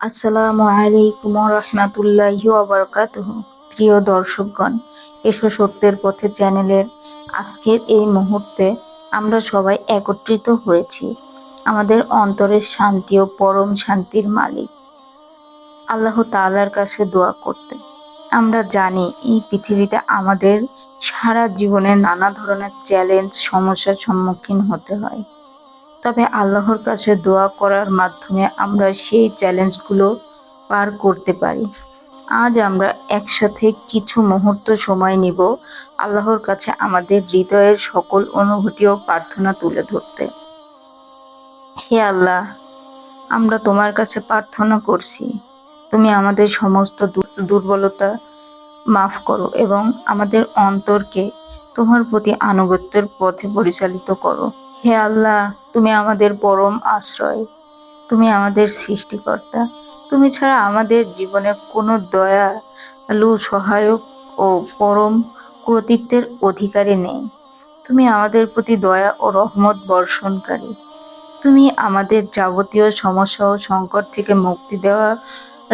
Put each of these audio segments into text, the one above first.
আসসালামু আলাইকুম রহমতুল্লাহি ওবরকাতুহ। প্রিয় দর্শকগণ, এসো সত্যের পথে চ্যানেলের আজকের এই মুহূর্তে আমরা সবাই একত্রিত হয়েছি আমাদের অন্তরের শান্তি ও পরম শান্তির মালিক, আল্লাহ তাআলার কাছে দোয়া করতে। আমরা জানি এই পৃথিবীতে আমাদের সারা জীবনে নানা ধরনের চ্যালেঞ্জ, সমস্যার সম্মুখীন হতে হয়। তবে আল্লাহর কাছে দোয়া করার মাধ্যমে আমরা সেই চ্যালেঞ্জগুলো পার করতে পারি। আজ আমরা একসাথে কিছু মুহূর্ত সময় নিব আল্লাহর কাছে আমাদের হৃদয়ের সকল অনুভূতি ও প্রার্থনা তুলে ধরতে। হে আল্লাহ, আমরা তোমার কাছে প্রার্থনা করছি। তুমি আমাদের সমস্ত দুর্বলতা মাফ করো এবং আমাদের অন্তরকে তোমার প্রতি আনুগত্যের পথে পরিচালিত করো। হে আল্লাহ, তুমি আমাদের পরম আশ্রয়। তুমি আমাদের সৃষ্টিকর্তা। তুমি ছাড়া আমাদের জীবনে কোনো দয়া লু সহায়ক ও পরম কর্তৃত্বের অধিকারী নেই। তুমি আমাদের প্রতি দয়া ও রহমত বর্ষণকারী। তুমি আমাদের যাবতীয় সমস্যা ও সংকট থেকে মুক্তি দেওয়া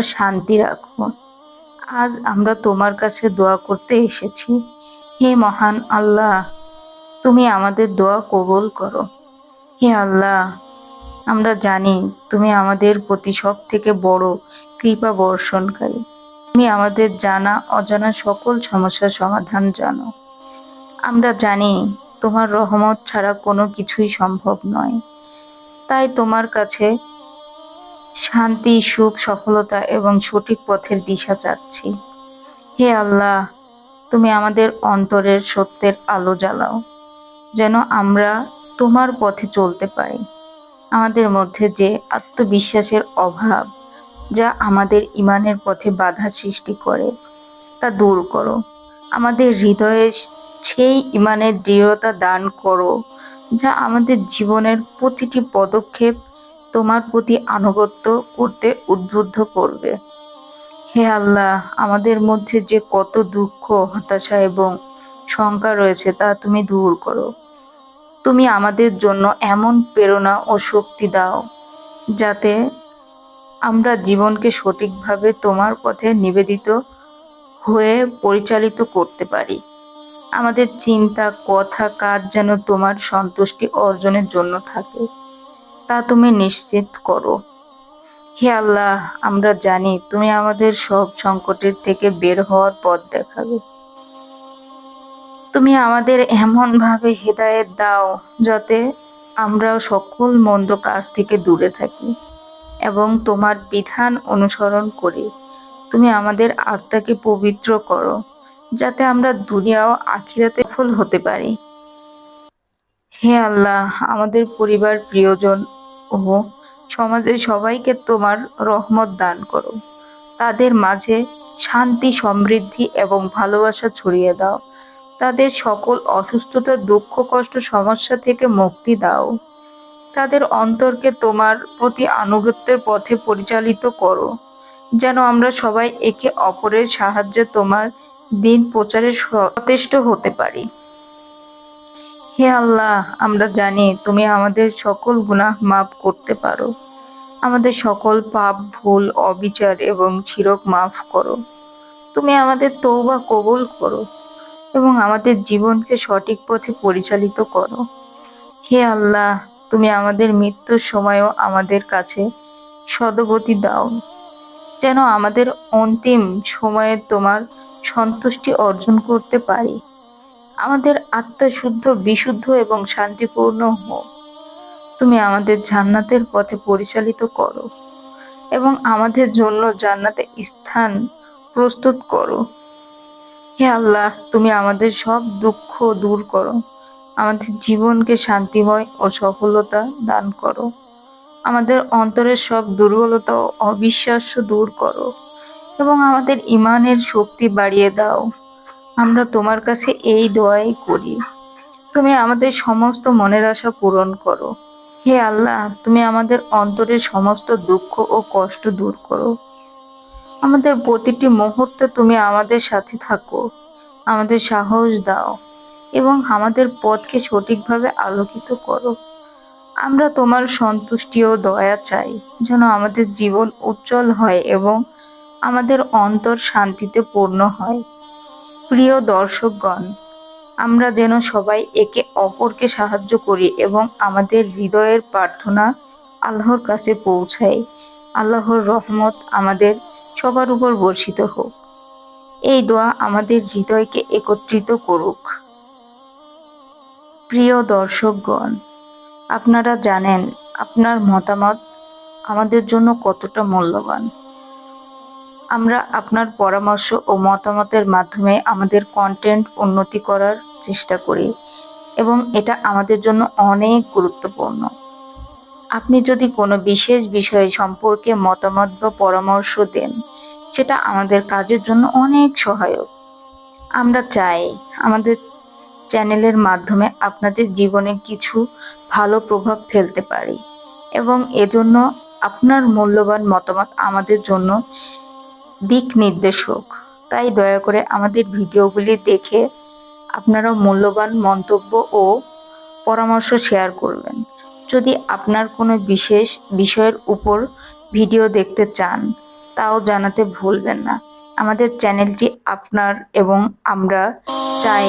শান্তি রাখো। আজ আমরা তোমার কাছে দোয়া করতে এসেছি। হে মহান আল্লাহ তুমি আমাদের দোয়া কবুল করো। হে আল্লাহ, আমরা জানি তুমি আমাদের প্রতি সব থেকে বড় কৃপা বর্ষণকারী। তুমি আমাদের জানা, অজানা সকল সমস্যার সমাধান জানো। আমরা জানি তোমার রহমত ছাড়া কোনো কিছুই সম্ভব নয়। তাই তোমার কাছে শান্তি, সুখ, সফলতা এবং সঠিক পথের দিশা চাচ্ছি। হে আল্লাহ, তুমি আমাদের অন্তরের সত্যের আলো জ্বালাও। যেন আমরা তোমার পথে চলতে পারি। আমাদের মধ্যে যে আত্মবিশ্বাসের অভাব, যা আমাদের ইমানের পথে বাধা সৃষ্টি করে, তা দূর করো। আমাদের হৃদয়ে সেই ইমানের দৃঢ়তা দান করো, যা আমাদের জীবনের প্রতিটি পদক্ষেপ তোমার প্রতি আনুগত্য করতে উদ্বুদ্ধ করবে। হে আল্লাহ, আমাদের মধ্যে যে কত দুঃখ, হতাশা এবং শঙ্কা রয়েছে, তা তুমি দূর করো। তুমি আমাদের জন্য এমন প্রেরণা ও শক্তি দাও, যাতে আমরা জীবনকে সঠিকভাবে তোমার পথে নিবেদিত হয়ে পরিচালিত করতে পারি। আমাদের চিন্তা, কথা, কাজ যেন তোমার সন্তুষ্টি অর্জনের জন্য থাকে, তা তুমি নিশ্চিত করো। হে আল্লাহ, আমরা জানি তুমি আমাদের সব সংকটের থেকে বের হওয়ার পথ দেখাবে। তুমি আমাদের এমনভাবে হেদায়েত দাও যাতে আমরা সকল মন্দ কাজ থেকে দূরে থাকি এবং তোমার বিধান অনুসরণ করি। তুমি আমাদের আত্মাকে পবিত্র করো, যাতে আমরা দুনিয়াও আখিরাতে ফুল হতে পারি। হে আল্লাহ, আমাদের পরিবার, প্রিয়জন ও সমাজের সবাইকে তোমার রহমত দান করো। তাদের মাঝে শান্তি, সমৃদ্ধি এবং ভালোবাসা ছড়িয়ে দাও। তাদের সকল অসুস্থতা, দুঃখ, কষ্ট, সমস্যা থেকে মুক্তি দাও। তাদের অন্তরকে তোমার প্রতি আনুগত্যের পথে পরিচালিত করো, যেন আমরা সবাই একে অপরের সাহায্যে তোমার দিন প্রচারে সচেষ্ট হতে পারি। হে আল্লাহ, আমরা জানি তুমি আমাদের সকল গুনাহ মাফ করতে পারো। আমাদের সকল পাপ, ভুল, অবিচার এবং চিরক মাফ করো। তুমি আমাদের তৌবা কবুল করো। এবং আমাদের জীবনকে সঠিক পথে পরিচালিত করো। হে আল্লাহ, তুমি আমাদের মৃত্যুর সময়ও আমাদের কাছে সদগতি দাও, যেন আমাদের অন্তিম সময়ে তোমার সন্তুষ্টি অর্জন করতে পারি। আমাদের আত্মা শুদ্ধ বিশুদ্ধ এবং শান্তিপূর্ণ হোক তুমি আমাদের জান্নাতের পথে পরিচালিত করো এবং আমাদের জন্য জান্নাতে স্থান প্রস্তুত করো। হে আল্লাহ, তুমি আমাদের সব দুঃখ দূর করো। আমাদের জীবনকে শান্তিময় ও সফলতা দান করো। আমাদের অন্তরের সব দুর্বলতা ও অবিশ্বাস্য দূর করো এবং আমাদের ইমানের শক্তি বাড়িয়ে দাও। আমরা তোমার কাছে এই দোয়াই করি। তুমি আমাদের সমস্ত মনের আশা পূরণ করো। হে আল্লাহ, তুমি আমাদের অন্তরের সমস্ত দুঃখ ও কষ্ট দূর করো। আমাদের প্রতিটি মুহূর্তে তুমি আমাদের সাথে থাকো। আমাদের সাহস দাও এবং আমাদের পথকে সঠিকভাবে আলোকিত করো। আমরা তোমার সন্তুষ্টি ও দয়া চাই, যেন আমাদের জীবন উজ্জ্বল হয় এবং আমাদের অন্তর শান্তিতে পূর্ণ হয়। প্রিয় দর্শকগণ, আমরা যেন সবাই একে অপরকে সাহায্য করি এবং আমাদের হৃদয়ের প্রার্থনা আল্লাহর কাছে পৌঁছাই। আল্লাহর রহমত আমাদের সবার উপর বর্ষিত হোক। এই দোয়া আমাদের হৃদয়কে একত্রিত করুক। প্রিয় দর্শকগণ, আপনারা জানেন আপনার মতামত আমাদের জন্য কতটা মূল্যবান। আমরা আপনার পরামর্শ ও মতামতের মাধ্যমে আমাদের কন্টেন্ট উন্নতি করার চেষ্টা করি এবং এটা আমাদের জন্য অনেক গুরুত্বপূর্ণ। আপনি যদি কোনো বিশেষ বিষয় সম্পর্কে মতামত বা পরামর্শ দেন, সেটা আমাদের কাজের জন্য অনেক সহায়ক। আমরা চাই আমাদের চ্যানেলের মাধ্যমে আপনাদের জীবনে কিছু ভালো প্রভাব ফেলতে পারি এবং এজন্য আপনার মূল্যবান মতামত আমাদের জন্য দিক নির্দেশক। তাই দয়া করে আমাদের ভিডিওগুলি দেখে আপনারা মূল্যবান মন্তব্য ও পরামর্শ শেয়ার করবেন। যদি আপনার কোনো বিশেষ বিষয়ের উপর ভিডিও দেখতে চান, তাও জানাতে ভুলবেন না। আমাদের চ্যানেলটি আপনার এবং আমরা চাই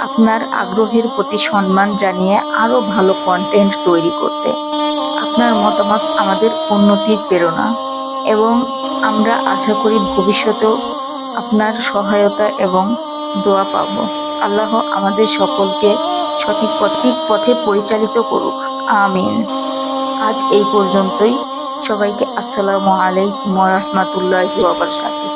আপনার আগ্রহের প্রতি সম্মান জানিয়ে আরও ভালো কন্টেন্ট তৈরি করতে। আপনার মতামত আমাদের উন্নতির প্রেরণা এবং আমরা আশা করি ভবিষ্যতেও আপনার সহায়তা এবং দোয়া পাব। আল্লাহ আমাদের সকলকে সঠিক পথিক পথে পরিচালিত করুক। আমিন। আজ এই পর্যন্তই। সবাইকে আসসালামু আলাইকুম রহমতুল্লাহ বাবরকাত